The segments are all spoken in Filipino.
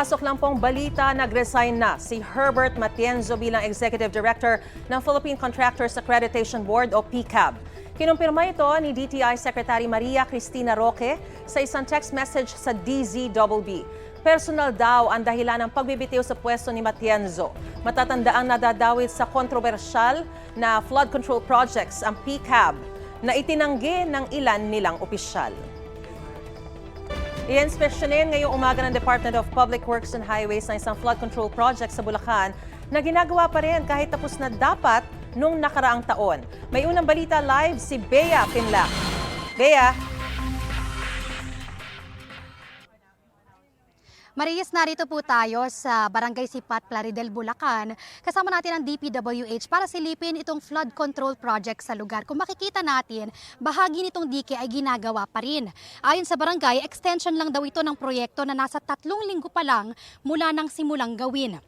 Kapapasok lang pong balita, nag-resign na si Herbert Matienzo bilang Executive Director ng Philippine Contractors Accreditation Board o PCAB. Kinumpirma ito ni DTI Secretary Maria Cristina Roque sa isang text message sa DZBB. Personal daw ang dahilan ng pagbibitiw sa pwesto ni Matienzo. Matatandaang nadadawit sa kontrobersyal na flood control projects ang PCAB na itinanggi ng ilan nilang opisyal. I-inspeksyonin ngayong umaga ng Department of Public Works and Highways na isang flood control project sa Bulacan na ginagawa pa rin kahit tapos na dapat nung nakaraang taon. May unang balita live si Bea Pinlac. Bea, Marius, narito po tayo sa Barangay Sipat, Plaridel, Bulacan. Kasama natin ang DPWH para silipin itong flood control project sa lugar. Kung makikita natin, bahagi nitong dike ay ginagawa pa rin. Ayon sa barangay, extension lang daw ito ng proyekto na nasa tatlong linggo pa lang mula nang simulang gawin.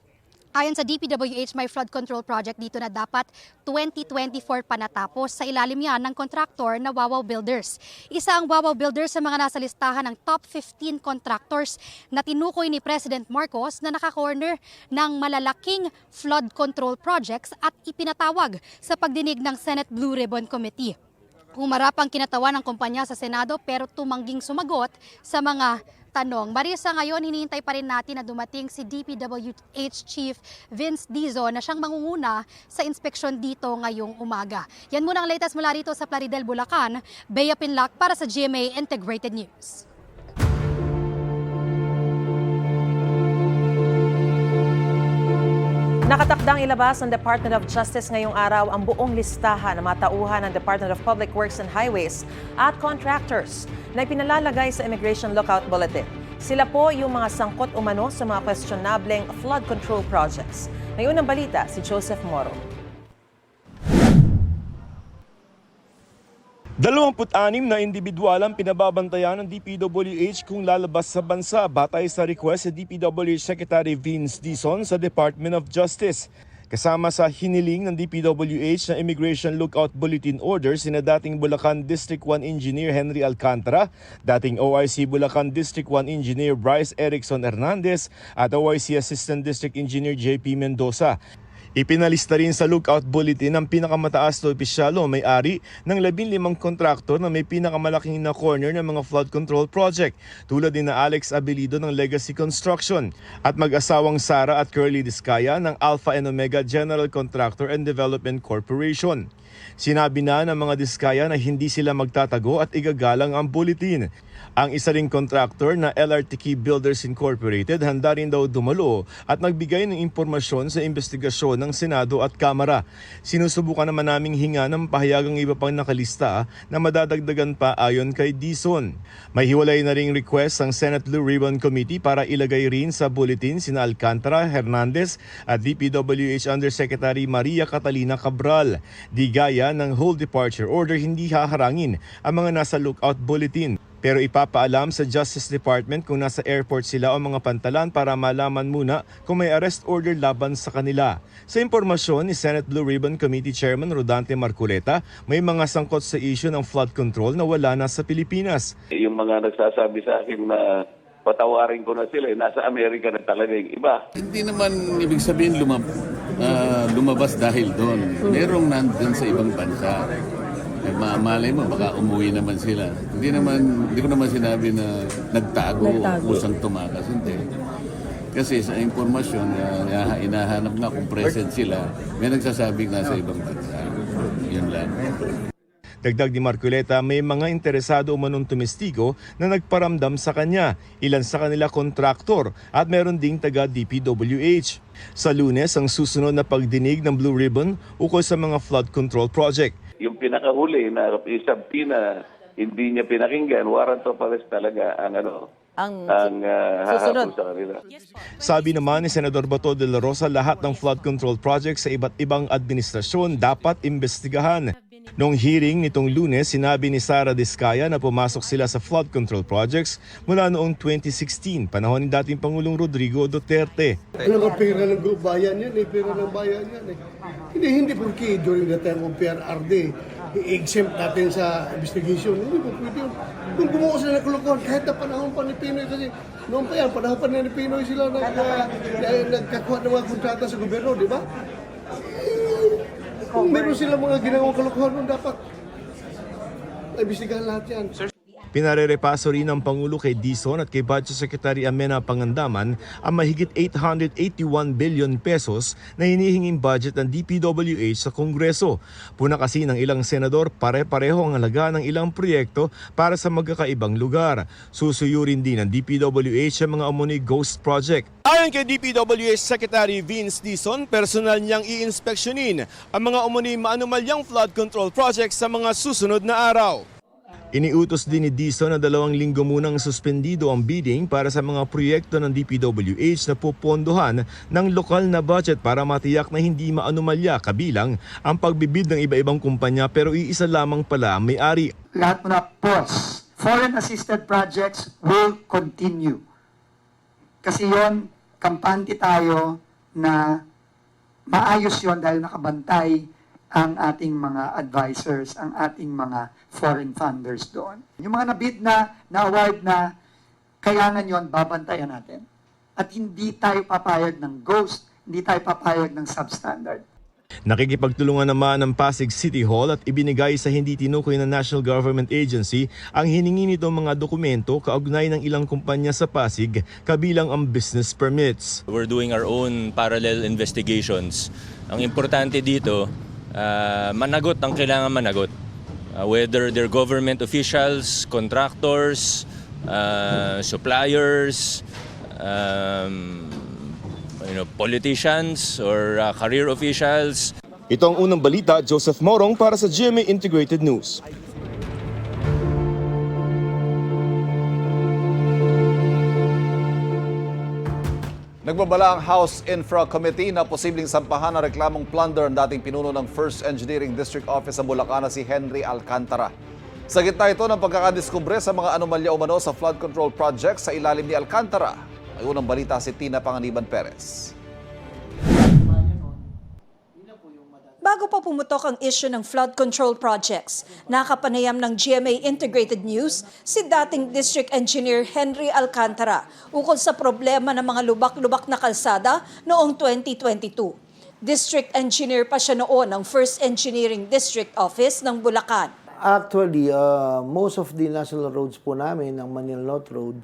Ayon sa DPWH, may flood control project dito na dapat 2024 pa natapos. Sa ilalim yan ng kontraktor na Wawaw Builders. Isa ang Wawaw Builders sa mga nasa listahan ng top 15 contractors na tinukoy ni President Marcos na naka-corner ng malalaking flood control projects at ipinatawag sa pagdinig ng Senate Blue Ribbon Committee. Humarap ang kinatawan ng kumpanya sa Senado pero tumangging sumagot sa mga tanong. Marisa, ngayon hinihintay pa rin natin na dumating si DPWH Chief Vince Dizo na siyang mangunguna sa inspeksyon dito ngayong umaga. Yan muna ang latest mula rito sa Plaridel, Bulacan. Bea Pinlac para sa GMA Integrated News. Nakatakdang ilabas ng Department of Justice ngayong araw ang buong listahan ng mga tauhan ng Department of Public Works and Highways at contractors na ipinalalagay sa Immigration Lookout Bulletin. Sila po yung mga sangkot umano sa mga questionableng flood control projects. Ngayon ang balita si Joseph Moro. 26 na individual ang pinababantayan ng DPWH kung lalabas sa bansa batay sa request sa DPWH Secretary Vince Dizon sa Department of Justice. Kasama sa hiniling ng DPWH na Immigration Lookout Bulletin Order sina dating Bulacan District 1 Engineer Henry Alcantara, dating OIC Bulacan District 1 Engineer Bryce Erickson Hernandez at OIC Assistant District Engineer JP Mendoza. Ipinalista rin sa lookout bulletin ang pinakamataas na opisyal o may-ari ng 15 kontraktor na may pinakamalaking na corner ng mga flood control project tulad ni na Alex Abilido ng Legacy Construction at mag-asawang Sara at Curly Discaya ng Alpha and Omega General Contractor and Development Corporation. Sinabi na ng mga Diskaya na hindi sila magtatago at igagalang ang bulletin. Ang isa ring contractor na LRTK Builders Incorporated handa rin daw dumalo at nagbigay ng impormasyon sa investigasyon ng Senado at Kamara. Sinusubukan naman naming hinga ng pahayagang iba pang nakalista na madadagdagan pa ayon kay Dison. May hiwalay na ring request ang Senate Blue Ribbon Committee para ilagay rin sa bulletin sina Alcantara, Hernandez at DPWH Undersecretary Maria Catalina Cabral. Di gaya ng whole departure order hindi haharangin ang mga nasa lookout bulletin. Pero ipapaalam sa Justice Department kung nasa airport sila o mga pantalan para malaman muna kung may arrest order laban sa kanila. Sa impormasyon ni Senate Blue Ribbon Committee Chairman Rodante Marculeta, may mga sangkot sa issue ng flood control na wala na sa Pilipinas. Yung mga nagsasabi sa akin na patawarin ko na sila, eh, nasa Amerika na talaga yung iba. Hindi naman ibig sabihin lumab ah, lumabas dahil doon. Merong nandun sa ibang bansa. Eh, ma- malay mo, baka umuwi naman sila. Hindi naman, hindi ko naman sinabi na nagtago, kusang tumakas. Hindi. Kasi sa impormasyon, na inahanap nga kung present sila, may nagsasabing nasa ibang bansa. Yun lang. Dagdag ni Marculeta, may mga interesado umanong tumestigo na nagparamdam sa kanya, ilan sa kanila kontraktor at meron ding taga DPWH. Sa lunes, ang susunod na pagdinig ng Blue Ribbon ukol sa mga flood control project. Yung pinakahuli na isabti na hindi niya pinakinggan, warrant of arrest talaga ang ano, Ang ang uh, susunod. sa kanila. Sabi naman ni Senador Bato de la Rosa, lahat ng flood control projects sa iba't ibang administrasyon dapat imbestigahan. Noong hearing nitong lunes, sinabi ni Sara Discaya na pumasok sila sa flood control projects mula noong 2016, panahon ni dating Pangulong Rodrigo Duterte. Ano ka pera ng bayan yan eh, pera ng bayan yan eh. Hindi, hindi porque during the time of PRRD, i-exempt natin sa investigation. Hindi po pwede yun. Kung gumawa sila ng kalokohan, kahit na panahon pa ni Pinoy kasi noon pa yan, panahon pa ni Pinoy sila nag, na, na, nagkakuha ng mga kontrata sa gobyerno, di ba? Kung meron sila mga ginawang kalokohan, nun dapat imbestigahan lahat yan. Pinarerepaso rin ng Pangulo kay Dizon at kay Budget Secretary Amena Pangandaman ang mahigit 881 billion pesos na hinihinging budget ng DPWH sa Kongreso. Puna kasi ng ilang senador pare-pareho ang halaga ng ilang proyekto para sa magkakaibang lugar. Susuyurin din ng DPWH ang mga umuni ghost project. Ayon kay DPWH Secretary Vince Dizon, personal niyang i-inspeksyonin ang mga umuni maanumalyang flood control projects sa mga susunod na araw. Iniutos din ni Dizon na dalawang linggo munang suspendido ang bidding para sa mga proyekto ng DPWH na pupondohan ng lokal na budget para matiyak na hindi maanumalya kabilang ang pagbibid ng iba-ibang kumpanya pero iisa lamang pala ang may-ari. lahat mo na pause. Foreign assisted projects will continue. Kasi yon kampante tayo na maayos yon dahil nakabantay ang ating mga advisors, ang ating mga foreign funders doon. Yung mga nabid na, na-award na, kailangan yon babantayan natin. At hindi tayo papayag ng ghost, hindi tayo papayag ng substandard. Nakikipagtulungan naman ng Pasig City Hall at ibinigay sa hindi tinukoy na National Government Agency ang hiningi nitong mga dokumento kaugnay ng ilang kumpanya sa Pasig kabilang ang business permits. We're doing our own parallel investigations. Ang importante dito, ah, managot ang kailangan managot. Ah, whether they're government officials, contractors, ah, suppliers, um, you know, politicians or ah, career officials. Ito ang unang balita, Joseph Morong para sa GMA Integrated News. Nagbabala ang House Infra Committee na posibleng sampahan ng reklamong plunder ang dating pinuno ng First Engineering District Office sa Bulacan na si Henry Alcantara. Sa gitna ito ng pagkakadiskubre sa mga anomalya umano sa flood control project sa ilalim ni Alcantara. May unang balita si Tina Panganiban Perez. Bago pa pumutok ang issue ng flood control projects, nakapanayam ng GMA Integrated News si dating District Engineer Henry Alcantara ukol sa problema ng mga lubak-lubak na kalsada noong 2022. District Engineer pa siya noon ng First Engineering District Office ng Bulacan. Actually, uh, most of the national roads po namin, ang Manila North Road,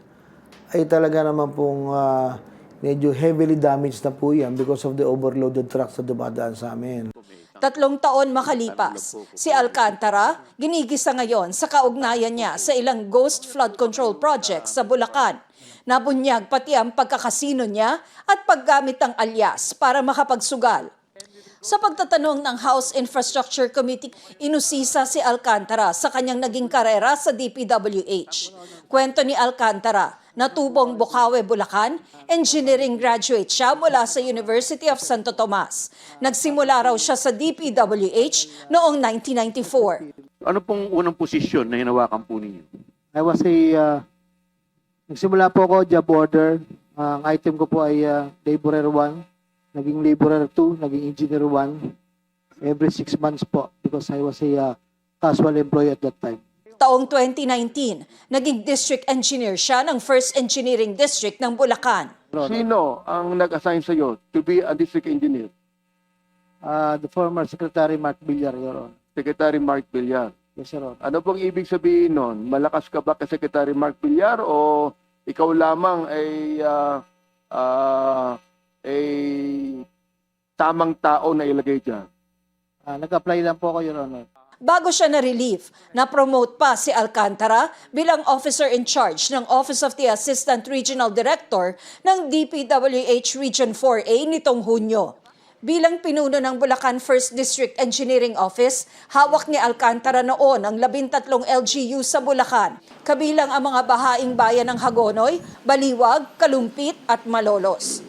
ay talaga naman pong uh, medyo heavily damaged na po yan because of the overloaded trucks na dumadaan sa amin. Tatlong taon makalipas, si Alcantara ginigisa ngayon sa kaugnayan niya sa ilang ghost flood control projects sa Bulacan. Nabunyag pati ang pagkakasino niya at paggamit ng alyas para makapagsugal. Sa pagtatanong ng House Infrastructure Committee, inusisa si Alcantara sa kanyang naging karera sa DPWH. Kwento ni Alcantara, natubong Bukawe, Bulacan, engineering graduate siya mula sa University of Santo Tomas. Nagsimula raw siya sa DPWH noong 1994. Ano pong unang posisyon na hinawakan po ninyo? I was a, uh, nagsimula po ako job order. ang item ko po ay uh, laborer 1, naging laborer 2, naging engineer 1. Every six months po because I was a uh, casual employee at that time. Taong 2019, naging district engineer siya ng First Engineering District ng Bulacan. Sino ang nag-assign sa iyo to be a district engineer? Uh, the former Secretary Mark Villar, Your Honor. Secretary Mark Villar. Yes, Your Honor. Ano pong ibig sabihin nun? Malakas ka ba kay Secretary Mark Villar o ikaw lamang ay ah, ah, ay tamang tao na ilagay dyan? Uh, nag-apply lang po ako, Your Honor. Bago siya na-relieve, na-promote pa si Alcantara bilang officer in charge ng Office of the Assistant Regional Director ng DPWH Region 4A nitong Hunyo. Bilang pinuno ng Bulacan First District Engineering Office, hawak ni Alcantara noon ang 13 LGU sa Bulacan, kabilang ang mga bahaing bayan ng Hagonoy, Baliwag, Kalumpit at Malolos.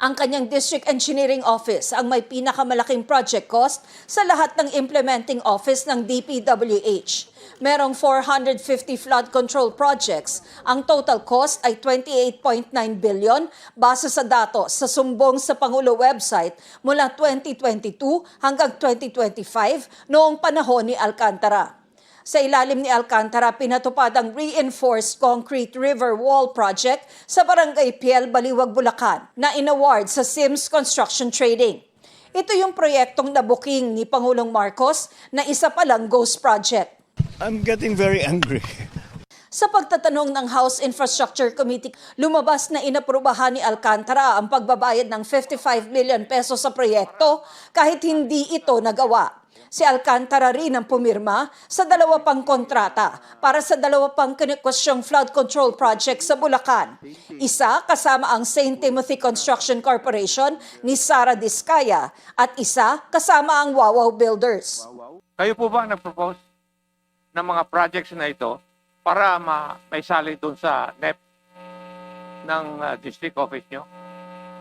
Ang kanyang district engineering office ang may pinakamalaking project cost sa lahat ng implementing office ng DPWH. Merong 450 flood control projects. Ang total cost ay 28.9 billion base sa datos sa sumbong sa Pangulo website mula 2022 hanggang 2025 noong panahon ni Alcantara. Sa ilalim ni Alcantara, pinatupad ang reinforced concrete river wall project sa Barangay Piel, Baliwag, Bulacan na inaward sa Sims Construction Trading. Ito yung proyektong nabuking ni Pangulong Marcos na isa palang ghost project. I'm getting very angry. Sa pagtatanong ng House Infrastructure Committee, lumabas na inaprubahan ni Alcantara ang pagbabayad ng 55 million pesos sa proyekto kahit hindi ito nagawa. Si Alcantara rin ang pumirma sa dalawa pang kontrata para sa dalawa pang kinikwestyong flood control project sa Bulacan. Isa kasama ang St. Timothy Construction Corporation ni Sara Diskaya at isa kasama ang Wawaw Builders. Kayo po ba ang nag-propose ng mga projects na ito para ma may sali doon sa NEP ng uh, district office nyo?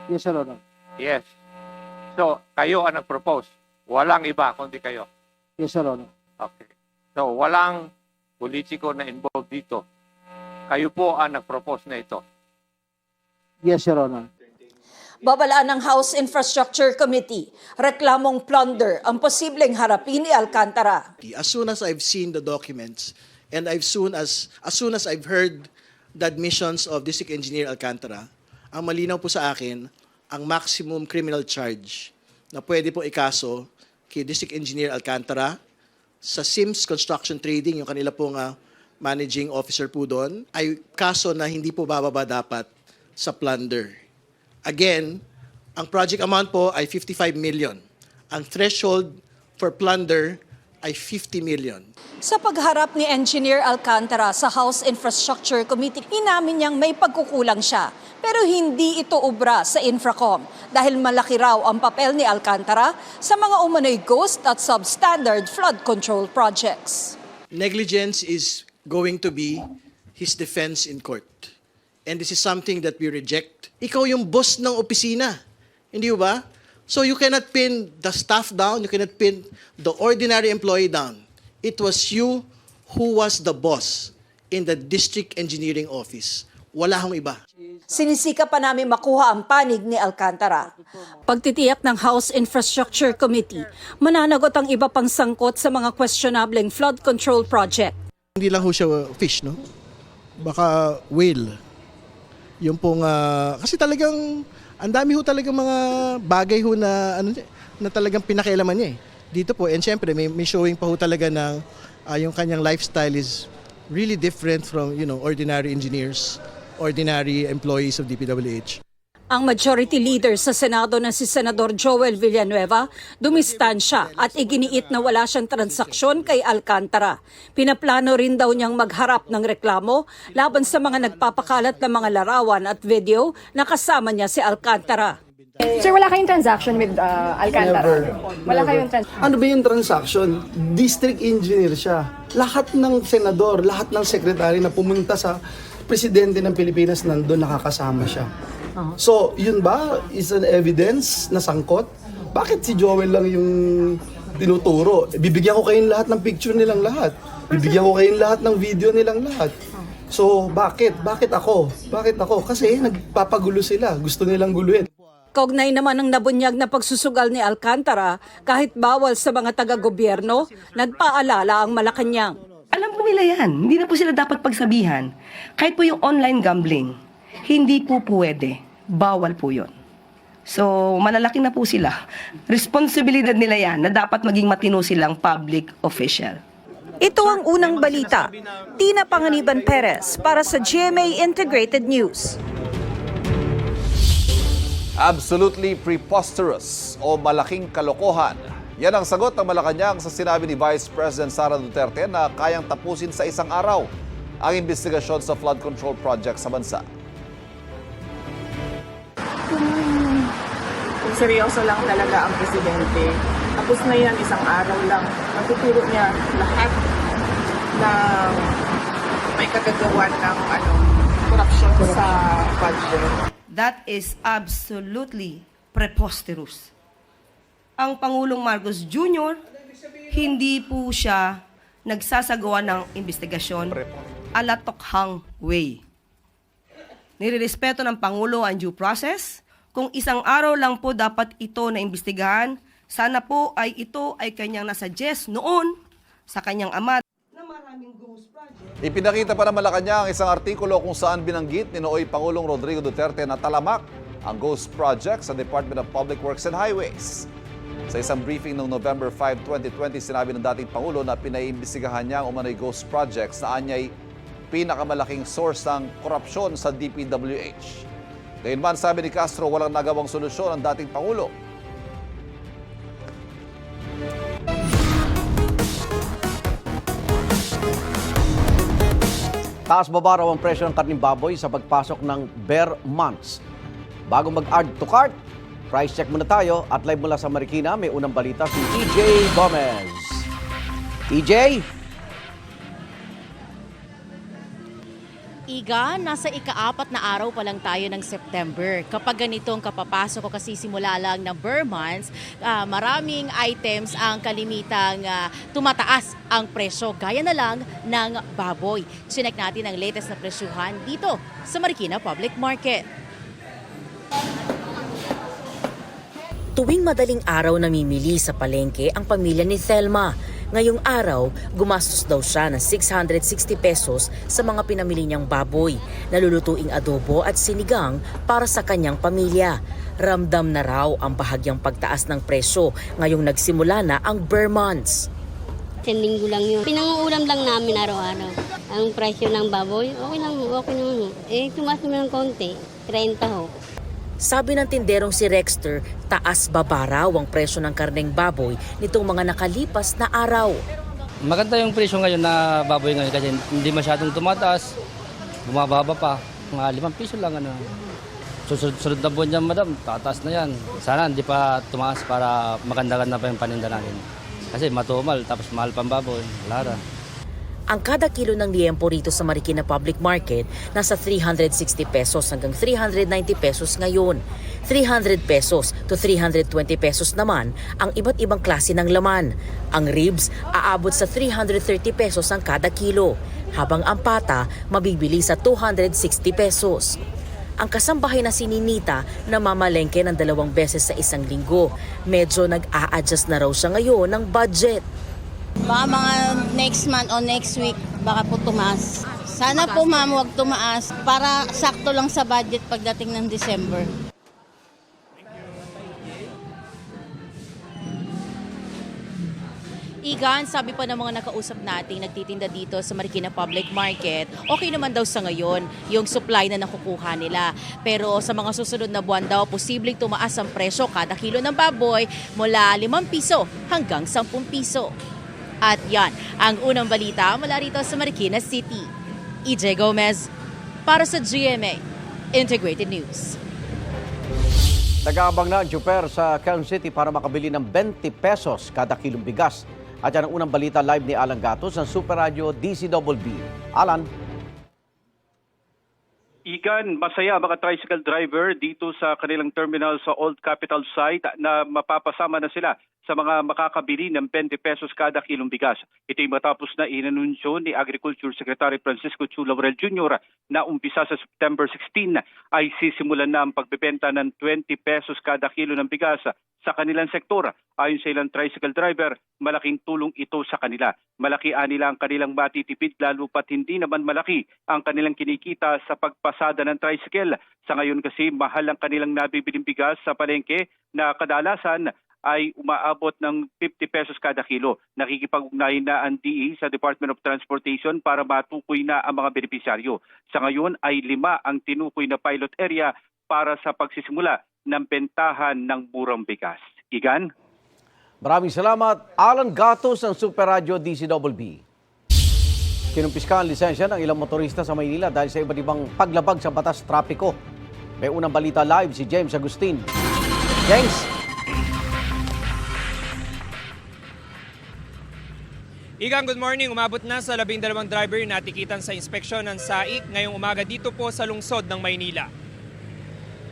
Yes, Honor. Yes. So, kayo ang nag-propose. Walang iba kundi kayo. Yes, Your Honor. Okay. So, walang politiko na involved dito. Kayo po ang nag-propose na ito. Yes, Your Honor. Babalaan ng House Infrastructure Committee, reklamong plunder ang posibleng harapin ni Alcantara. As soon as I've seen the documents and I've soon as as soon as I've heard the admissions of District Engineer Alcantara, ang malinaw po sa akin ang maximum criminal charge na pwede po ikaso kay District Engineer Alcantara sa Sims Construction Trading, yung kanila pong ah, managing officer po doon, ay kaso na hindi po bababa dapat sa plunder. Again, ang project amount po ay 55 million. Ang threshold for plunder ay 50 million. Sa pagharap ni Engineer Alcantara sa House Infrastructure Committee, inamin niyang may pagkukulang siya. Pero hindi ito ubra sa Infracom dahil malaki raw ang papel ni Alcantara sa mga umano'y ghost at substandard flood control projects. Negligence is going to be his defense in court. And this is something that we reject. Ikaw yung boss ng opisina. Hindi ba? So you cannot pin the staff down, you cannot pin the ordinary employee down. It was you who was the boss in the district engineering office. Wala hong iba. Sinisika pa namin makuha ang panig ni Alcantara. Pagtitiyak ng House Infrastructure Committee, mananagot ang iba pang sangkot sa mga questionableng flood control project. Hindi lang ho siya fish, no? Baka whale. Yung pong, ah, kasi talagang, ang dami ho talagang mga bagay ho na, ano, na talagang pinakialaman niya eh. Dito po, and syempre, may, may showing pa ho talaga ng ah, yung kanyang lifestyle is really different from, you know, ordinary engineers, ordinary employees of DPWH. Ang majority leader sa Senado na si Senador Joel Villanueva, dumistansya at iginiit na wala siyang transaksyon kay Alcantara. Pinaplano rin daw niyang magharap ng reklamo laban sa mga nagpapakalat ng mga larawan at video na kasama niya si Alcantara. Sir, wala kayong transaction with uh, Alcantara? Wala kayong transaction? Ano ba yung transaction? District engineer siya. Lahat ng senador, lahat ng sekretary na pumunta sa presidente ng Pilipinas nandun nakakasama siya. So, yun ba is an evidence na sangkot? Bakit si Joel lang yung tinuturo? Bibigyan ko kayong lahat ng picture nilang lahat. Bibigyan ko kayong lahat ng video nilang lahat. So, bakit? Bakit ako? Bakit ako? Kasi nagpapagulo sila. Gusto nilang guluhin. Kaugnay naman ng nabunyag na pagsusugal ni Alcantara kahit bawal sa mga taga-gobyerno, nagpaalala ang Malacanang. Alam po nila yan. Hindi na po sila dapat pagsabihan. Kahit po yung online gambling, hindi po pwede. Bawal po yun. So, malalaki na po sila. Responsibilidad nila yan na dapat maging matino silang public official. Ito ang unang balita. Tina Panganiban Perez para sa GMA Integrated News. Absolutely preposterous o malaking kalokohan. Yan ang sagot ng Malacanang sa sinabi ni Vice President Sara Duterte na kayang tapusin sa isang araw ang investigasyon sa flood control project sa bansa. Kung seryoso lang talaga ang presidente, tapos na yan isang araw lang. Natuturo niya lahat ng may kagagawan ng ano, korupsyon sa budget. That is absolutely preposterous. Ang Pangulong Marcos Jr., hindi po siya nagsasagawa ng investigasyon alatokhang way. Nirerespeto ng Pangulo ang due process. Kung isang araw lang po dapat ito na imbestigahan, sana po ay ito ay kanyang nasuggest noon sa kanyang ama na maraming ghost project. Ipinakita pa ng Malacanang ang isang artikulo kung saan binanggit ni Nooy Pangulong Rodrigo Duterte na talamak ang Ghost Project sa Department of Public Works and Highways. Sa isang briefing noong November 5, 2020, sinabi ng dating Pangulo na pinaimbestigahan niya ang umano'y ghost projects na anyay pinakamalaking source ng korupsyon sa DPWH. Gayunman sabi ni Castro, walang nagawang solusyon ang dating Pangulo. Taas baba raw ang presyo ng karning baboy sa pagpasok ng bear months. Bago mag-add to cart, price check muna tayo at live mula sa Marikina, may unang balita si EJ Gomez. EJ? Iga, nasa ikaapat na araw pa lang tayo ng September. Kapag ganitong kapapasok o kasi simula lang ng Burr months, ah, maraming items ang kalimitang ah, tumataas ang presyo. Gaya na lang ng baboy. Chinek natin ang latest na presyuhan dito sa Marikina Public Market. Tuwing madaling araw namimili sa palengke ang pamilya ni Thelma. Ngayong araw, gumastos daw siya ng 660 pesos sa mga pinamili niyang baboy, nalulutuing adobo at sinigang para sa kanyang pamilya. Ramdam na raw ang bahagyang pagtaas ng presyo ngayong nagsimula na ang Burr months. Isang linggo lang yun. Pinanguulam lang namin araw-araw. Ang presyo ng baboy, okay lang, okay naman. Eh, tumaas naman ng konti. 30 ho. Sabi ng tinderong si Rexter, taas baba raw ang presyo ng karneng baboy nitong mga nakalipas na araw. Maganda yung presyo ngayon na baboy ngayon kasi hindi masyadong tumataas. Bumababa pa. Mga limang piso lang ano. Susunod, sunod na buwan dyan, madam, tataas na yan. Sana hindi pa tumaas para maganda-ganda pa yung paninda natin. Kasi matumal, tapos mahal pang baboy. Wala na. Ang kada kilo ng liempo rito sa Marikina Public Market nasa 360 pesos hanggang 390 pesos ngayon. 300 pesos to 320 pesos naman ang iba't ibang klase ng laman. Ang ribs aabot sa 330 pesos ang kada kilo, habang ang pata mabibili sa 260 pesos. Ang kasambahay na si Ninita na mamalengke ng dalawang beses sa isang linggo. Medyo nag-a-adjust na raw siya ngayon ng budget. Baka mga next month o next week, baka po tumaas. Sana po ma'am, huwag tumaas para sakto lang sa budget pagdating ng December. Igan, sabi pa ng mga nakausap nating nagtitinda dito sa Marikina Public Market, okay naman daw sa ngayon yung supply na nakukuha nila. Pero sa mga susunod na buwan daw, posibleng tumaas ang presyo kada kilo ng baboy mula 5 piso hanggang 10 piso. At yan, ang unang balita mula rito sa Marikina City. EJ Gomez, para sa GMA Integrated News. Nag-aabang na ang Juper sa Quezon City para makabili ng 20 pesos kada kilong bigas. At yan ang unang balita live ni Alan Gatos ng Super Radio DCWB. Alan? Igan, masaya mga tricycle driver dito sa kanilang terminal sa Old Capital Site na mapapasama na sila sa mga makakabili ng 20 pesos kada kilong bigas. Ito'y matapos na inanunsyo ni Agriculture Secretary Francisco Chu Laurel Jr. na umpisa sa September 16 ay sisimulan na ang pagbebenta ng 20 pesos kada kilo ng bigas sa kanilang sektor. Ayon sa ilang tricycle driver, malaking tulong ito sa kanila. Malaki nila ang kanilang matitipid lalo pat hindi naman malaki ang kanilang kinikita sa pagpasada ng tricycle. Sa ngayon kasi mahal ang kanilang nabibiling bigas sa palengke na kadalasan ay umaabot ng 50 pesos kada kilo. Nakikipag-ugnayan na ang DE sa Department of Transportation para matukoy na ang mga benepisyaryo. Sa ngayon ay lima ang tinukoy na pilot area para sa pagsisimula ng bentahan ng murang bigas. Igan? Maraming salamat, Alan Gatos ng Super Radio DCWB. Kinumpiska ang lisensya ng ilang motorista sa Maynila dahil sa iba't ibang paglabag sa batas trapiko. May unang balita live si James Agustin. James? Igang good morning. Umabot na sa labing dalawang driver na natikitan sa inspeksyon ng SAIC ngayong umaga dito po sa lungsod ng Maynila.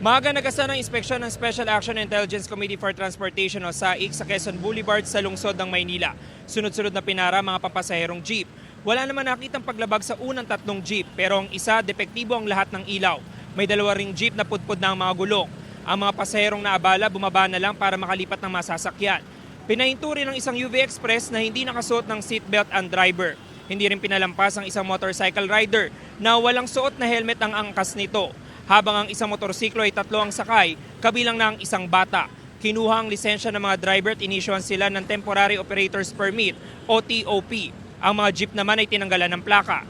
Maaga nagasa ng inspeksyon ng Special Action Intelligence Committee for Transportation o SAIC sa Quezon Boulevard sa lungsod ng Maynila. Sunod-sunod na pinara mga papasaherong jeep. Wala naman nakitang paglabag sa unang tatlong jeep pero ang isa, depektibo ang lahat ng ilaw. May dalawa ring jeep na pudpud na ang mga gulong. Ang mga pasaherong naabala bumaba na lang para makalipat ng masasakyan. Pinahinto rin ng isang UV Express na hindi nakasuot ng seatbelt ang driver. Hindi rin pinalampas ang isang motorcycle rider na walang suot na helmet ang angkas nito. Habang ang isang motorsiklo ay tatlo ang sakay, kabilang na ang isang bata. Kinuha ang lisensya ng mga driver at inisyuan sila ng Temporary Operators Permit o TOP. Ang mga jeep naman ay tinanggalan ng plaka.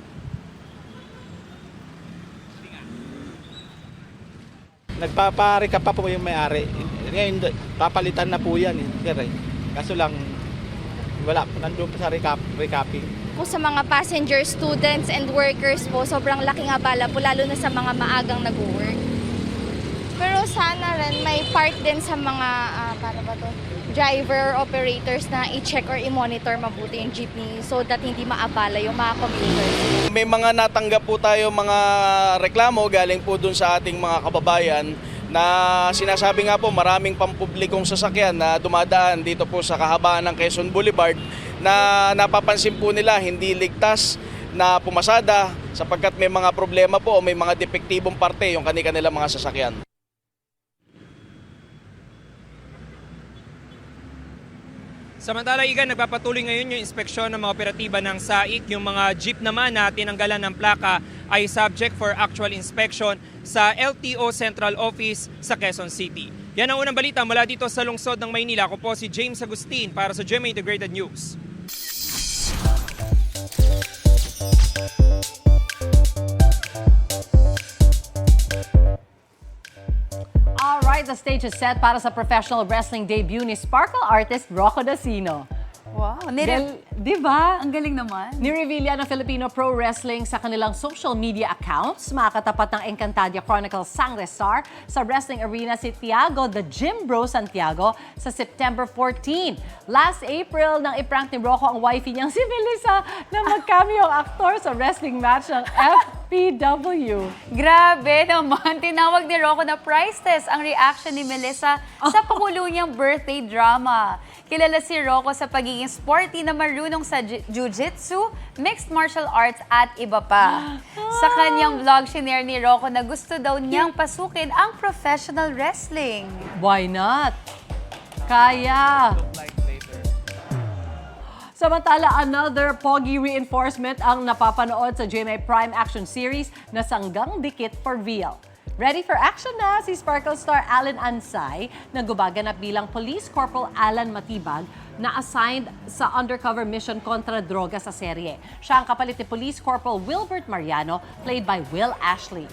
Nagpapare ka pa po yung may-ari. Ngayon, papalitan na po yan. Eh. Kaso lang, wala, nandun pa sa recap, recapping. po sa mga passenger, students, and workers po, sobrang laking abala po, lalo na sa mga maagang nag-work. Pero sana rin may part din sa mga, ah, para ba to, driver, operators na i-check or i-monitor mabuti yung jeepney so that hindi maabala yung mga commuters. May mga natanggap po tayo mga reklamo galing po dun sa ating mga kababayan na sinasabi nga po maraming pampublikong sasakyan na dumadaan dito po sa kahabaan ng Quezon Boulevard na napapansin po nila hindi ligtas na pumasada sapagkat may mga problema po o may mga depektibong parte yung kanilang mga sasakyan. Samantala, Igan, nagpapatuloy ngayon yung inspeksyon ng mga operatiba ng SAIC. Yung mga jeep naman na tinanggalan ng plaka ay subject for actual inspection sa LTO Central Office sa Quezon City. Yan ang unang balita mula dito sa lungsod ng Maynila. Ako po si James Agustin para sa GMA Integrated News. Alright, the stage is set para sa professional wrestling debut ni Sparkle artist Rocco Dacino. Wow, Gal- di ba? Ang galing naman. Nireveal yan ng Filipino Pro Wrestling sa kanilang social media accounts. Makakatapat ng Encantadia Chronicles Sangre Star sa wrestling arena si Tiago, the Gym Bro Santiago, sa September 14. Last April, nang iprank ni Rocco ang wifey niyang si Melissa na mag-cameo ang aktor sa wrestling match ng FPW. Grabe naman, tinawag ni Rocco na price test ang reaction ni Melissa sa pakulo niyang birthday drama. Kilala si Rocco sa pagiging sporty na marunong sa jiu-jitsu, mixed martial arts at iba pa. Sa kanyang vlog, shinare ni Rocco na gusto daw niyang pasukin ang professional wrestling. Why not? Kaya. Samantala, another Pogi reinforcement ang napapanood sa GMA Prime Action Series na Sanggang Dikit for Real. Ready for action na si Sparkle star Alan Ansay na gumaganap bilang Police Corporal Alan Matibag na assigned sa undercover mission kontra droga sa serye. Siya ang kapalit ni Police Corporal Wilbert Mariano played by Will Ashley.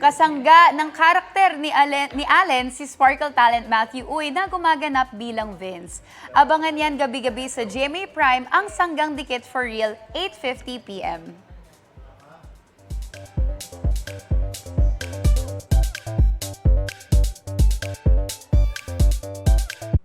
Kasangga ng karakter ni Allen, ni Allen si Sparkle talent Matthew Uy na gumaganap bilang Vince. Abangan yan gabi-gabi sa GMA Prime ang Sanggang Dikit for Real 8.50pm.